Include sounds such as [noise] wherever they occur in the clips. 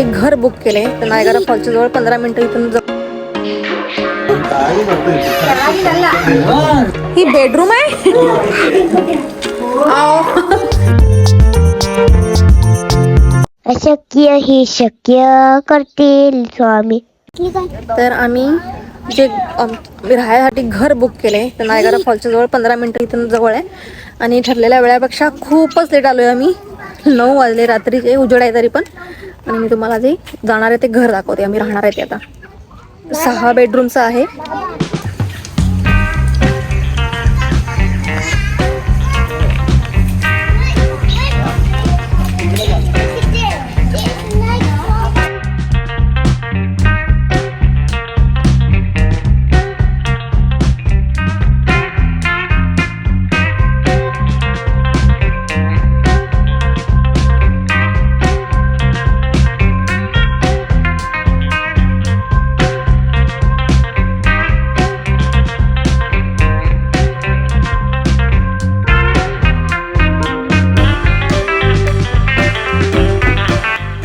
एक घर बुक केले. तर नायगारा फॉलच्या जवळ पंधरा मिनिटं इथून ही बेडरूम आहे. [laughs] अशक्य हे शक्य करतील स्वामी. तर आम्ही जे अम, राहायसाठी घर बुक केले तर नायगारा फॉलच्या जवळ पंधरा मिनिटं इथून जवळ आहे. आणि ठरलेल्या वेळापेक्षा खूपच लेट आलो आहे आम्ही. नऊ वाजले रात्रीचे उजेड आहे तरी पण. आणि मी तुम्हाला जे जाणार आहे ते घर दाखवते. आम्ही राहणार आहे ते आता. सहा बेडरूमचं आहे.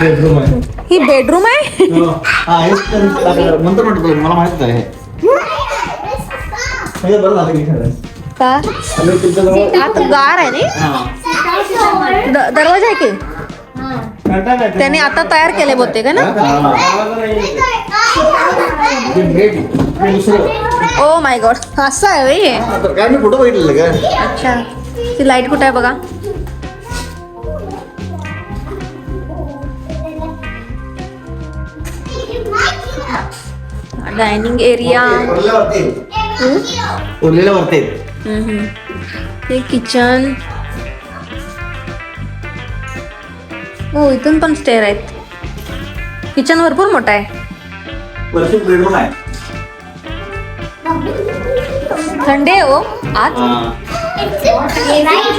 बेडरूम आहे. ही बेडरूम आहे? हा. तर तुला, मला माहित आहे. हे बरं झालं की खरं. का? आणि तुमच्याजवळ आता गार आहे ना हा. द- दरवाज़ा आहे की? हाँ त्याने आता तयार केले बोलते का ना? हा. दुसरं. ओ माय गॉड असं आहे हे. हा, तर काय मी फ़ोटो बघितलेलं का? अच्छा. ती लाईट कुठे आहे बघा? Dining area. उरलेल्या वरती. हे किचन. हो इथून पण स्टेअर आहेत. किचन भरपूर मोठा आहे. वरती बेडरूम आहे. हो आज. हा. ये नहीं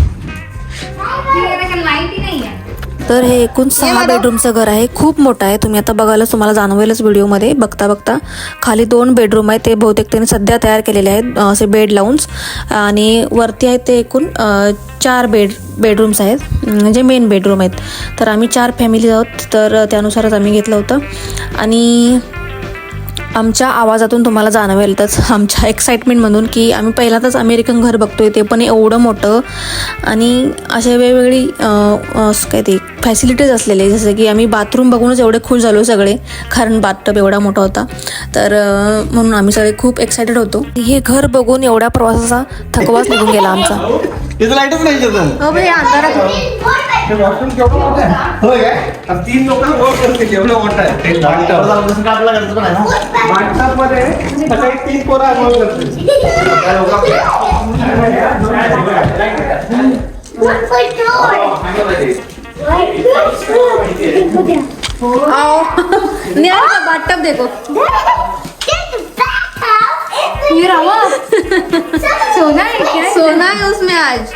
तर हे एकूण सहा बेडरूमचं घर आहे. खूप मोठं आहे. तुम्ही आता बघायलाच तुम्हाला जाणवेलच व्हिडिओमध्ये. बघता बघता. खाली दोन बेडरूम आहेत. ते बहुतेक त्यांनी सध्या तयार केलेले आहेत. असे बेड लावून्स. आणि वरती आहेत ते एकूण चार बेड बेडरूम्स आहेत. म्हणजे मेन बेडरूम आहेत. तर आम्ही चार फॅमिली आहोत. तर त्यानुसारच आम्ही घेतलं होतं. आणि आमच्या आवाजातून तुम्हाला जाणवेलच आमच्या एक्साइटमेंटमधून की आम्ही पहिल्यांदाच अमेरिकन घर बघतोय ते पण एवढं मोठं. आणि असे वेगवेगळी काय ते फॅसिलिटीज असलेले जसं की आम्ही बाथरूम बघूनच एवढे खुश झालो सगळे कारण बाथटब एवढा मोठा होता. तर म्हणून आम्ही सगळे खूप एक्सायटेड होतो. हे घर बघून एवढ्या प्रवासाचा थकवाच निघून गेला आमचा. तिथं लाईटच नाही तिथं. हो भाई अंधारात. हे washroom केवढं मोठं आहे? होय काय? आता तीन लोक वर्क करतील एवढं मोठं आहे bathtub. जसं का आपल्या घरचं पण आहे ना? Bathtub मध्ये सकाळी तीन पोरं करतील. आओ न्याय का बाथटब देखो ये रवा सोना है क्या सोना है उसमें आज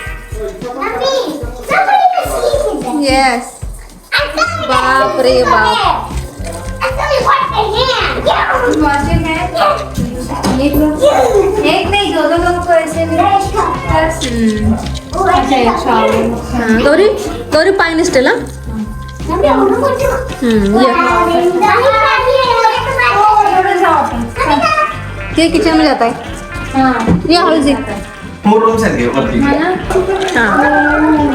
Yes. बाप रे बाप। है एक एक नहीं दो दो ऐसे तोरी हाँ। हाँ। तोरी पाइन स्टेला हाँ? हम्म, ये। किचन में जाता है। ये हाउस फोर रूम्स आहेत हे वरती. हा.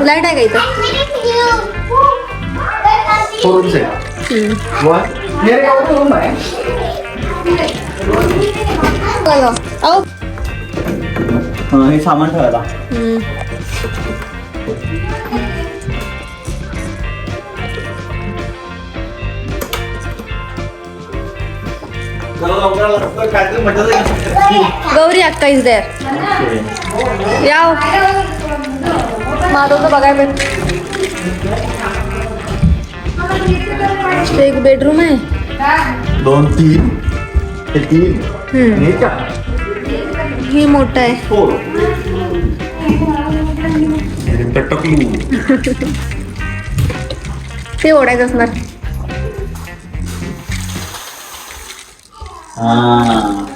लाईट आहे का इथं? फोर रूम्स आहेत. हम्म. वन हे एक रूम आहे. हा, हे सामान ठेवायला. गौरी अक्का इज देअर या माधवचं बघाय पण एक बेडरूम आहे. दोन तीन. हे तीन. हे हे मोठं आहे. [laughs] ते ओढायचं असणार. 啊。